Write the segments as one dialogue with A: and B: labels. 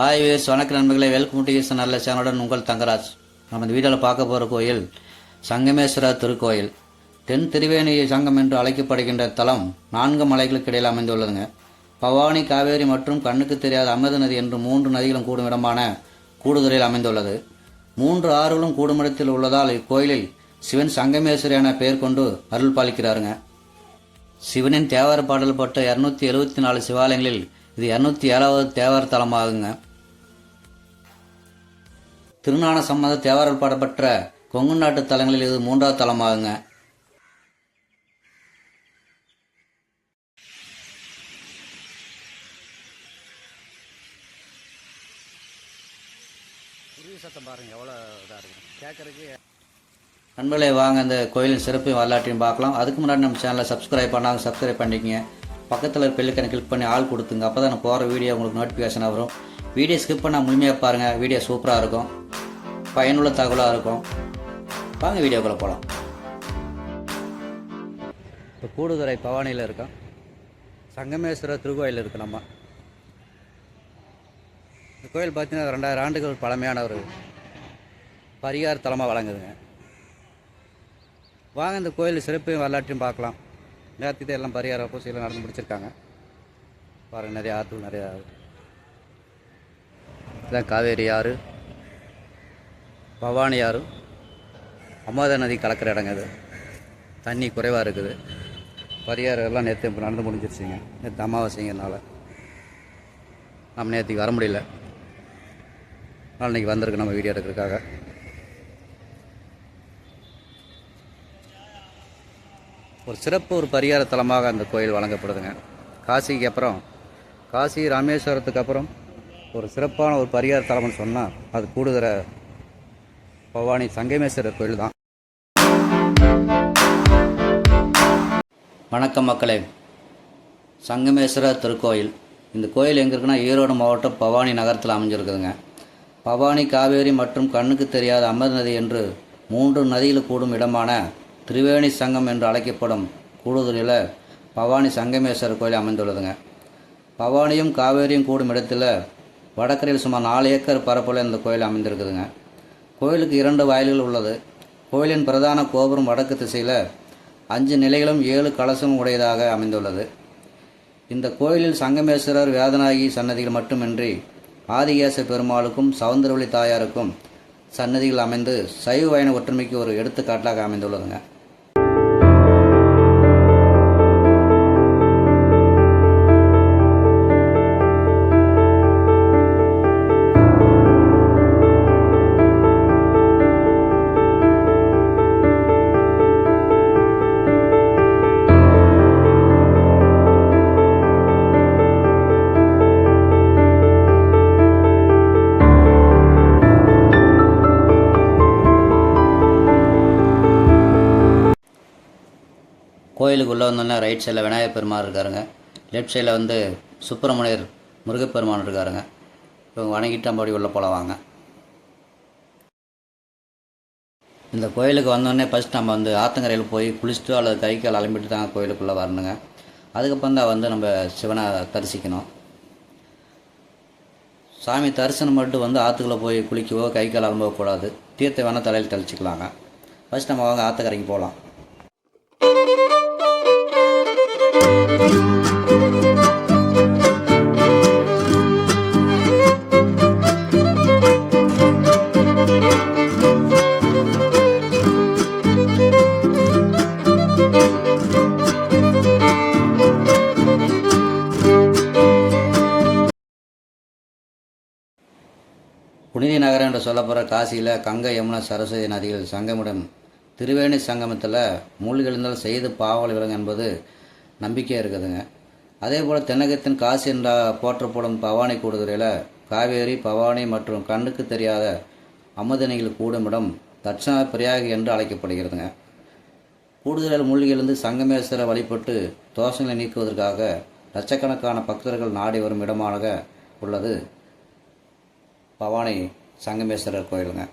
A: Hi ways வணக்க நண்பர்களே. Welcome to ease நல்ல சேனலுடன் உங்கள் தங்கராஜ். நம்ம இந்த வீடியோவில் பார்க்க போகிற கோயில் சங்கமேஸ்வரர் திருக்கோயில். தென் திருவேணி சங்கம் என்று அழைக்கப்படுகின்ற தலம் நான்கு மலைகளுக்கு இடையில் அமைந்துள்ளதுங்க. பவானி காவேரி மற்றும் கண்ணுக்கு தெரியாத அமிர்த நதி என்று மூன்று நதிகளும் கூடும் இடமான கூடுதுறையில் அமைந்துள்ளது. மூன்று ஆறுகளும் கூடுமிடத்தில் உள்ளதால் இக்கோயிலில் சிவன் சங்கமேஸ்வரி என பெயர் கொண்டு அருள் பாலிக்கிறாருங்க. சிவனின் தேவார பாடல் பட்ட இரநூத்தி எழுபத்தி நாலு சிவாலயங்களில் இது இரநூத்தி ஏழாவது தேவார தலமாகுங்க. திருஞான சம்மத தேவாரல் பாடப்பட்ட கொங்கு நாட்டு தலங்களில் இது மூன்றாவது தலமாகுங்க. சத்தம் பாருங்க எவ்வளோ இதாக இருக்கு. கேட்கறதுக்கு நண்பர்களே வாங்க இந்த கோயிலின் சிறப்பையும் வரலாற்றையும் பார்க்கலாம். அதுக்கு முன்னாடி நம்ம சேனலை சப்ஸ்கிரைப் பண்ணாங்க சப்ஸ்கிரைப் பண்ணிக்கங்க. பக்கத்தில் பெல்லுக்கனை கிளிக் பண்ணி ஆள் கொடுத்துங்க. அப்போ தான் நான் போகிற வீடியோ உங்களுக்கு நோட்டிஃபிகேஷனாக வரும். வீடியோ ஸ்கிப் பண்ணால் முழுமையாக பாருங்கள் வீடியோ சூப்பராக இருக்கும். பயனுள்ள தகவலாக இருக்கும். வாங்க வீடியோக்குள்ளே போகலாம் இப்போ கூடுதுறை பவானியில் இருக்கோம் சங்கமேஸ்வரர் திருக்கோயில் இருக்குது நம்ம. இந்த கோயில் பார்த்தீங்கன்னா ரெண்டாயிரம் ஆண்டுகள் பழமையான ஒரு பரிகார தலமாக வழங்குதுங்க வாங்க இந்த கோயில் சிறப்பையும் வரலாற்றையும் பார்க்கலாம். நேரத்துக்கு எல்லாம் பரிகார பூசையெல்லாம் நடந்து முடிச்சிருக்காங்க. பாருங்கள் நிறைய ஆற்றுகள் நிறையா இதான் காவேரி ஆறு. பவானி ஆறு. அமோத நதி கலக்கிற இடங்க இது தண்ணி குறைவாக இருக்குது. பரிகாரம் எல்லாம் நேற்று இப்போ நடந்து முடிஞ்சிருச்சுங்க. நேற்று அமாவாசைங்கிறனால நம்ம நேற்றுக்கு வர முடியல. அதனால் இன்றைக்கி வந்திருக்கு நம்ம வீடியோ எடுக்கிறதுக்காக. ஒரு சிறப்பு ஒரு பரிகார தலமாக அந்த கோயில் வழங்கப்படுதுங்க. காசிக்கு அப்புறம் காசி ராமேஸ்வரத்துக்கு அப்புறம் ஒரு சிறப்பான ஒரு பரிகார தலம்னு சொன்னால் அது கூடுகிற பவானி சங்கமேஸ்வரர் கோயில் தான் வணக்கம் மக்களே. சங்கமேஸ்வரர் திருக்கோயில். இந்த கோயில் எங்கே இருக்குன்னா ஈரோடு மாவட்டம் பவானி நகரத்தில் அமைஞ்சிருக்குதுங்க. பவானி காவேரி மற்றும் கண்ணுக்கு தெரியாத அமர் நதி என்று மூன்று நதியில் கூடும் இடமான திரிவேணி சங்கம் என்று அழைக்கப்படும் கூடுதலில் பவானி சங்கமேஸ்வரர் கோயில் அமைந்துள்ளதுங்க. பவானியும் காவேரியும் கூடும் இடத்துல வடக்கரையில் சுமார் நாலு ஏக்கர் பரப்பில் இந்த கோயில் அமைந்திருக்குதுங்க. கோயிலுக்கு இரண்டு வாயில்கள் உள்ளது. கோயிலின் பிரதான கோபுரம் வடக்கு திசையில் அஞ்சு நிலைகளும் ஏழு கலசமும் உடையதாக அமைந்துள்ளது. இந்த கோயிலில் சங்கமேஸ்வரர் வேதநாயகி சன்னதிகள் மட்டுமின்றி ஆதிகேச பெருமாளுக்கும் சவுந்தரவழி தாயாருக்கும் சன்னதிகள் அமைந்து சைவ வயண ஒற்றுமைக்கு ஒரு எடுத்துக்காட்டாக அமைந்துள்ளதுங்க. கோயிலுக்கு உள்ளே வந்தோன்னே ரைட் சைடில் விநாயகர் பெருமாள் இருக்காருங்க. லெஃப்ட் சைடில் வந்து சுப்பிரமணியர் முருகப்பெருமான் இருக்காருங்க. இவங்க வணங்கிட்டு நம்ம உள்ளே போல வாங்க. இந்த கோயிலுக்கு வந்தோடனே ஃபஸ்ட் நம்ம வந்து ஆத்தங்கரையில் போய் குளிச்சுட்டு அல்லது கை கால் அலம்பிட்டு தான் கோயிலுக்குள்ளே வரணுங்க. அதுக்கப்புறம் தான் வந்து நம்ம சிவனை தரிசிக்கணும். சாமி தரிசனம் மட்டும் வந்து ஆற்றுக்குள்ளே போய் குளிக்கவோ கை கால் அலம்பக்கூடாது தீர்த்த வேணால் தலையில் தெளிச்சிக்கலாங்க. ஃபஸ்ட் நம்ம வாங்க ஆற்றுக்கரைக்கு போகலாம். புனித நகரம் என்று சொல்லப்படுற காசியில் கங்கை யமுனா சரஸ்வதி நதிகள் சங்கமிடம் திருவேணி சங்கமத்தில் மூழ்கெழுந்தால் செய்து பாவல் விலங்கு என்பது நம்பிக்கையாக இருக்குதுங்க. அதே போல் தென்னகத்தின் காசி என்ற போற்றப்படும் பவானி கூடுதுறையில் காவேரி பவானி மற்றும் கண்ணுக்கு தெரியாத அமுதனைகள் கூடுமிடம் தட்சண பிரியாகி என்று அழைக்கப்படுகிறதுங்க. கூடுதலில் மூலிகையிலிருந்து சங்கமேஸ்வர வழிபட்டு தோஷங்களை நீக்குவதற்காக லட்சக்கணக்கான பக்தர்கள் நாடி வரும் இடமாக உள்ளது பவானி சங்கமேஸ்வரர் கோயிலுங்க.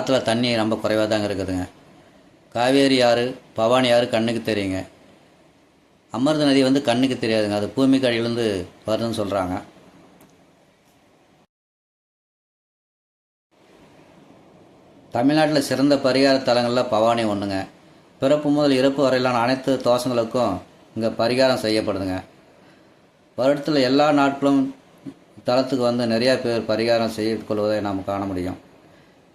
A: ஆற்றுல தண்ணி ரொம்ப குறைவாக தாங்க இருக்குதுங்க. காவேரி ஆறு பவானி ஆறு கண்ணுக்கு தெரியுங்க. அமிர்த நதி வந்து கண்ணுக்கு தெரியாதுங்க. அது பூமிக்கு அடியிலேருந்து வருதுன்னு சொல்கிறாங்க தமிழ்நாட்டில் சிறந்த பரிகார தலங்களில் பவானி ஒன்றுங்க பிறப்பு முதல் இறப்பு வரையிலான அனைத்து தோஷங்களுக்கும் இங்கே பரிகாரம் செய்யப்படுதுங்க. வருடத்தில் எல்லா நாட்களும் தலத்துக்கு வந்து நிறையா பேர் பரிகாரம் செய்து கொள்வதை நாம் காண முடியும்.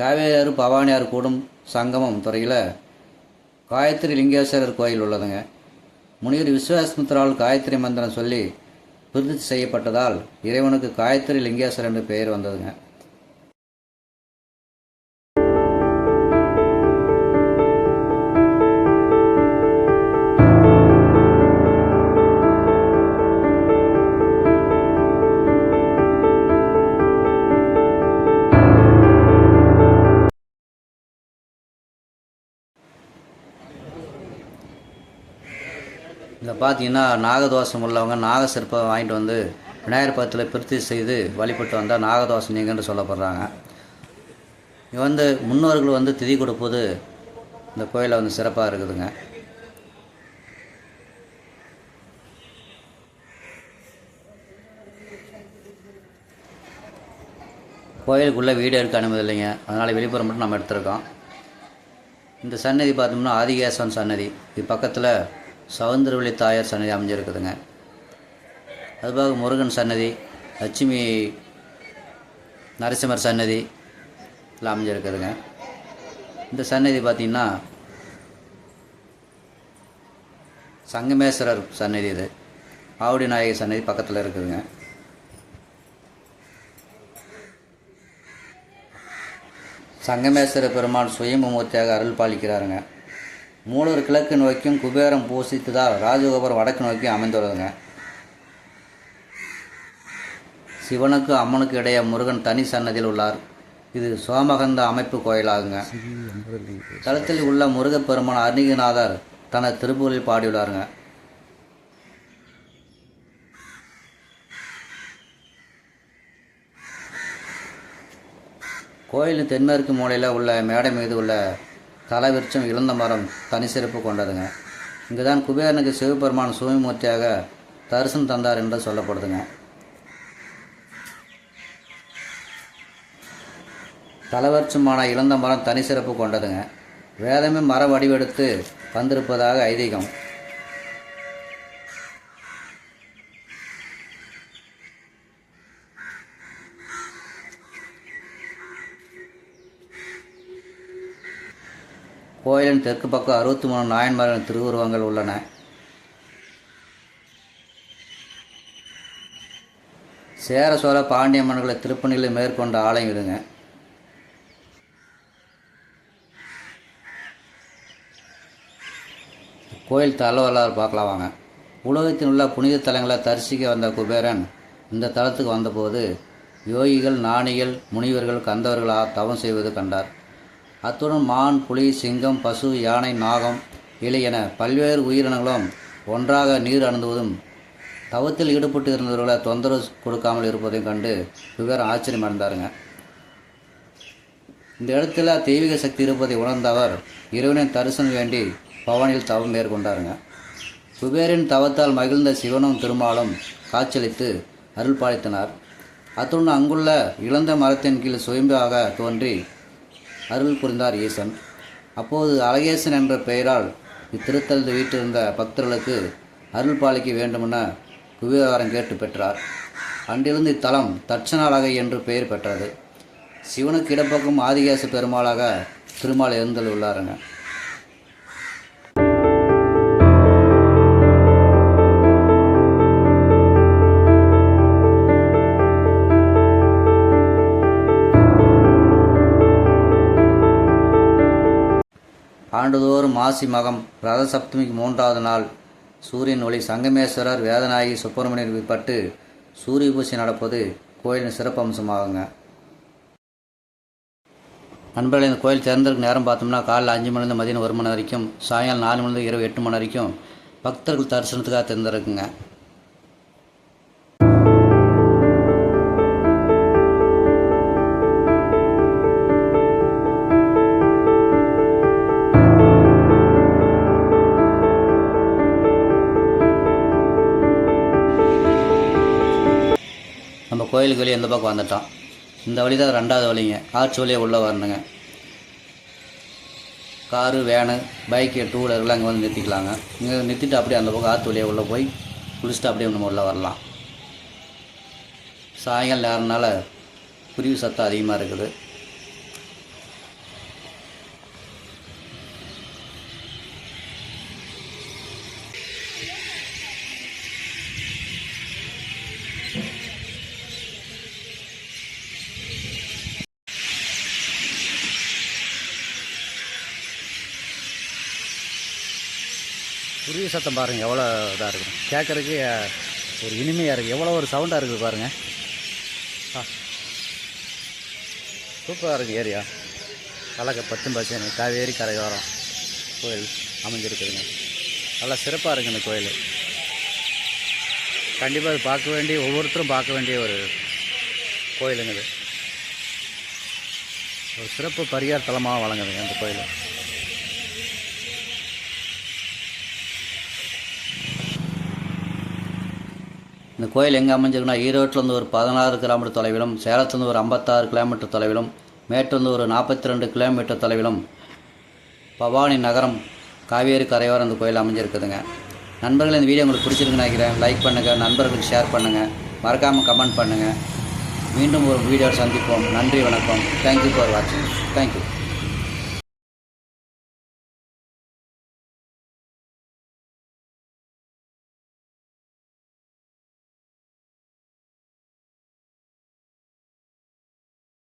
A: காவேரியாறு பவானியார் கூடும் சங்கமம் துறையில் காயத்ரி லிங்கேஸ்வரர் கோயில் உள்ளதுங்க. முனிவர் விஸ்வாசமித்ரால் காயத்ரி மந்திரம் சொல்லி விருது செய்யப்பட்டதால் இறைவனுக்கு காயத்ரி லிங்கேஸ்வரர் என்று பெயர் வந்ததுங்க. பார்த்தீங்கன்னா நாகதோஷம் உள்ளவங்க நாகசிற்பம் வாங்கிட்டு வந்து விநாயகர் பதத்தில் பிரித்தி செய்து வழிபட்டு வந்தால் நாகதோஷம் நீங்கன்னு சொல்லப்படுறாங்க. இது வந்து முன்னோர்கள் வந்து திதி கொடுப்பது இந்த கோயிலில் வந்து சிறப்பாக இருக்குதுங்க. கோயிலுக்குள்ளே வீடு எடுக்க அனுமதி இல்லைங்க. அதனால் வெளிப்புறம் மட்டும் நம்ம எடுத்திருக்கோம். இந்த சன்னதி பார்த்தோம்னா ஆதிகேசவன் சன்னதி. இது பக்கத்தில் சவுந்தரவழி தாயார் சன்னதி அமைஞ்சிருக்குதுங்க. அதுபோக முருகன் சன்னதி லட்சுமி நரசிம்மர் சன்னதி எல்லாம் அமைஞ்சிருக்குதுங்க. இந்த சன்னதி பார்த்திங்கன்னா சங்கமேஸ்வரர் சன்னதி இது. ஆவுடி நாயகி சன்னதி பக்கத்தில் இருக்குதுங்க. சங்கமேஸ்வர பெருமான் சுயம்பு மூர்த்தியாக அருள் பாலிக்கிறாருங்க. மூலூர் கிழக்கு நோக்கியும் குபேரம் பூசித்ததால் ராஜகோபுரம் வடக்கு நோக்கி அமைந்துள்ளதுங்க. சிவனுக்கு அம்மனுக்கு இடையே முருகன் தனி சன்னதியில் உள்ளார். இது சோமகந்த அமைப்பு கோயிலாகுங்க. தளத்தில் உள்ள முருகப்பெருமான் அருணிகநாதர் தனது திருப்புகளில் பாடியுள்ளாருங்க. கோயிலின் தென்மேற்கு மூலையில் உள்ள மேடை மீது உள்ள தலவிருச்சம் இழந்த மரம் தனி சிறப்பு கொண்டதுங்க. இங்கே தான் குபேரனுக்கு சிவபெருமான் சுவாமிமூர்த்தியாக தரிசனம் தந்தார் என்று சொல்லப்படுதுங்க. தலைவர்ச்சமான இழந்த மரம் தனி சிறப்பு கொண்டதுங்க. வேதமே மர வடிவெடுத்து வந்திருப்பதாக ஐதீகம். கோயிலின் தெற்கு பக்கம் அறுபத்தி மூணு நாயன்மாரின் திருவுருவங்கள் உள்ளன. சேர சோழ பாண்டிய மன்னர்களை திருப்பணிகளை மேற்கொண்ட ஆலயம் இதுங்க. கோயில் தலைவரலாறு பார்க்கலாம் வாங்க. உலகத்தில் உள்ள புனித தலங்களை தரிசிக்க வந்த குபேரன் இந்த தலத்துக்கு வந்தபோது யோகிகள் ஞானிகள் முனிவர்கள் கந்தவர்களாக தவம் செய்வது கண்டார். அத்துடன் மான் புலி சிங்கம் பசு யானை நாகம் இலை என பல்வேறு உயிரினங்களும் ஒன்றாக நீர் அணுந்துவதும் தவத்தில் ஈடுபட்டு இருந்தவர்களை தொந்தரவு கொடுக்காமல் இருப்பதையும் கண்டு குபேரன் ஆச்சரியம் அடைந்தாருங்க. இந்த இடத்துல தெய்வீக சக்தி இருப்பதை உணர்ந்தவர் இறைவனின் தரிசனம் வேண்டி பவானியில் தவம் மேற்கொண்டாருங்க. குபேரின் தவத்தால் மகிழ்ந்த சிவனும் திருமாலும் காட்சியளித்து அருள் பாலித்தனர். அத்துடன் அங்குள்ள இழந்த மரத்தின் கீழ் சுயம்பாக தோன்றி அருள் புரிந்தார் ஈசன். அப்போது அழகேசன் என்ற பெயரால் இத்திருத்தலத்தில் வீட்டிருந்த பக்தர்களுக்கு அருள் பாலிக்க வேண்டுமென குபேரன் கேட்டு பெற்றார். அன்றிலிருந்து இத்தலம் தட்சணாலகை என்று பெயர் பெற்றது. சிவனுக்கு இடப்பக்கம் ஆதிகேச பெருமாளாக திருமால் எழுந்தல் ஆண்டுதோறும் மாசி மகம் ரத சப்தமிக்கு மூன்றாவது நாள். சூரியன் ஒளி சங்கமேஸ்வரர் வேதநாயகி சுப்பிரமணியர் விற்பட்டு சூரிய பூஜை நடப்பது கோயிலின் சிறப்பு அம்சமாகுங்க நண்பர்கள் இந்த கோயில் திறந்திருக்க நேரம் பார்த்தோம்னா காலைல அஞ்சு மணிலேருந்து மதியம் ஒரு மணி வரைக்கும் சாயங்காலம் நாலு மணிலேருந்து இரவு எட்டு மணி வரைக்கும் பக்தர்கள் தரிசனத்துக்காக திறந்திருக்குங்க. கோயிலுக்கு வெளியே இந்த பக்கம் வந்துட்டோம் இந்த வழி தான் ரெண்டாவது வழிங்க. ஆர்ச் வழியாக உள்ளே வரணுங்க. காரு வேனு பைக்கு டூ வீலர்லாம் இங்கே வந்து நிறுத்திக்கலாங்க. இங்கே நிறுத்திட்டு அப்படியே அந்த பக்கம் ஆற்று வழியாக உள்ளே போய் குளிச்சுட்டு அப்படியே நம்ம உள்ளே வரலாம். சாயங்காலம் நேரம்னால குருவி சத்தம் அதிகமாக இருக்குது. குருவி சத்தம் பாருங்கள் எவ்வளோ இதாக இருக்குது. கேட்குறதுக்கு ஒரு இனிமையாக இருக்குது. எவ்வளோ ஒரு சவுண்டாக இருக்குது பாருங்கள் ஆ. சூப்பராக இருக்குது ஏரியா கலக்க பத்தும் பச்சனை காவேரி கரையோரம் கோயில் அமைஞ்சிருக்குதுங்க. நல்லா சிறப்பாக இருக்குது இந்த கோயில். கண்டிப்பாக அது பார்க்க வேண்டிய ஒவ்வொருத்தரும் பார்க்க வேண்டிய ஒரு கோயிலுங்க இது. ஒரு சிறப்பு பரிகார தலமாக வழங்குதுங்க அந்த கோயில். இந்த கோயில் எங்கே அமைஞ்சிருக்குன்னா ஈரோட்டிலேருந்து ஒரு பதினாறு கிலோமீட்டர் தொலைவிலும் சேலத்துலேருந்து ஒரு ஐம்பத்தாறு கிலோமீட்டர் தொலைவிலும் மேட்டிலிருந்து ஒரு நாற்பத்தி ரெண்டு கிலோமீட்டர் தொலைவிலும் பவானி நகரம் காவேரி கரையோரம் இந்த கோயில் அமைஞ்சிருக்குதுங்க. நண்பர்கள் இந்த வீடியோ உங்களுக்கு பிடிச்சிருக்குன்னு நினைக்கிறேன். லைக் பண்ணுங்கள் நண்பர்களுக்கு ஷேர் பண்ணுங்கள் மறக்காமல் கமெண்ட் பண்ணுங்கள் மீண்டும் ஒரு வீடியோ சந்திப்போம். நன்றி வணக்கம். தேங்க்யூ ஃபார் வாட்சிங் தேங்க்யூ